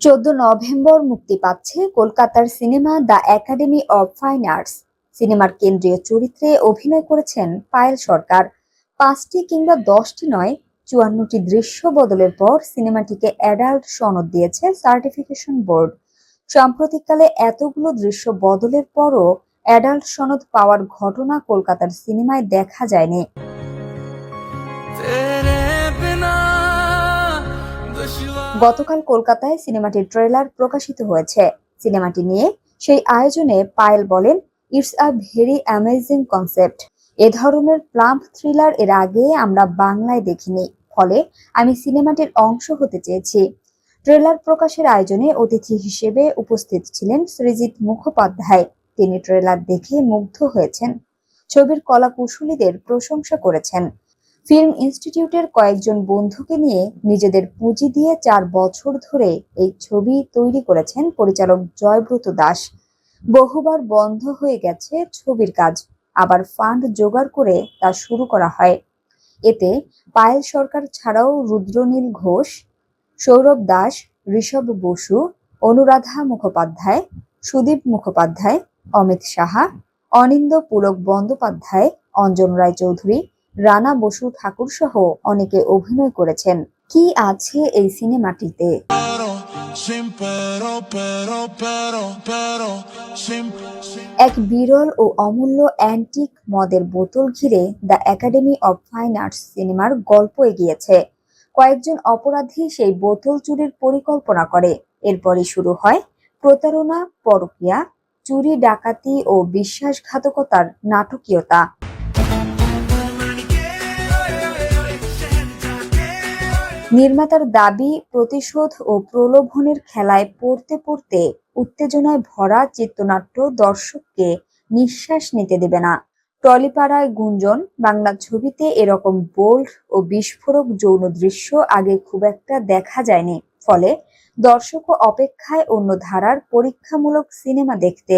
চোদ্দ নভেম্বর মুক্তি পাচ্ছে কলকাতার cinema the academy of fine arts. সিনেমার কেন্দ্রীয় চরিত্রে অভিনয় করেছেন পায়েল সরকার। পাঁচটি কিংবা দশটি নয়, চুয়ান্নটি দৃশ্য বদলের পর সিনেমাটিকে অ্যাডাল্ট সনদ দিয়েছে সার্টিফিকেশন বোর্ড। সাম্প্রতিককালে এতগুলো দৃশ্য বদলের পরও অ্যাডাল্ট সনদ পাওয়ার ঘটনা কলকাতার সিনেমায় দেখা যায়নি। গতকাল কলকাতায় সিনেমাটির ট্রেলার প্রকাশিত হয়েছে। সিনেমাটি নিয়ে সেই আয়োজনে পায়েল বলেন it's a very amazing concept এ ধরনের প্লাম্প থ্রিলার এর আগে আমরা বাংলায় দেখিনি। ফলে আমি সিনেমাটির অংশ হতে চেয়েছি। ট্রেলার প্রকাশের আয়োজনে অতিথি হিসেবে উপস্থিত ছিলেন সৃজিত মুখোপাধ্যায়। তিনি ট্রেলার দেখে মুগ্ধ হয়েছেন। ছবির কলা কলাকুশলীদের প্রশংসা করেছেন। ফিল্ম ইনস্টিটিউটের কয়েকজন বন্ধুকে নিয়ে নিজেদের পুঁজি দিয়ে চার বছর ধরে এই ছবি তৈরি করেছেন পরিচালক জয়ব্রত দাস। বহুবার বন্ধ হয়ে গেছে ছবির কাজ, আবার ফান্ড জোগাড় করে তা শুরু করা হয়। এতে পায়েল সরকার ছাড়াও রুদ্রনীল ঘোষ, সৌরভ দাস, ঋষভ বসু, অনুরাধা মুখোপাধ্যায়, সুদীপ মুখোপাধ্যায়, অমিত সাহা অনিন্দ পুলক বন্দ্যোপাধ্যায়, অঞ্জন রায়চৌধুরী রানা বসু ঠাকুর সহ অনেকে অভিনয় করেছেন। কি আছে এই সিনেমাটিতে. এক বিরল ও অমূল্য অ্যান্টিক মদের বোতল ঘিরে the academy of fine arts সিনেমার গল্প এগিয়েছে। কয়েকজন অপরাধী সেই বোতল চুরির পরিকল্পনা করে। এরপরই শুরু হয় প্রতারণা পরকীয়া চুরি ডাকাতি ও বিশ্বাসঘাতকতার নাটকীয়তা। নির্মাতার দাবি, প্রতিশোধ ও প্রলোভনের খেলায় পড়তে পড়তে উত্তেজনায় ভরা চিত্রনাট্য দর্শককে নিঃশ্বাস নিতে দেবে না। টলিপাড়ায় গুঞ্জন, বাংলা ছবিতে এরকম বোল্ড ও বিস্ফোরক যৌন দৃশ্য আগে খুব একটা দেখা যায়নি। ফলে দর্শকও অপেক্ষায় অন্য ধারার পরীক্ষামূলক সিনেমা দেখতে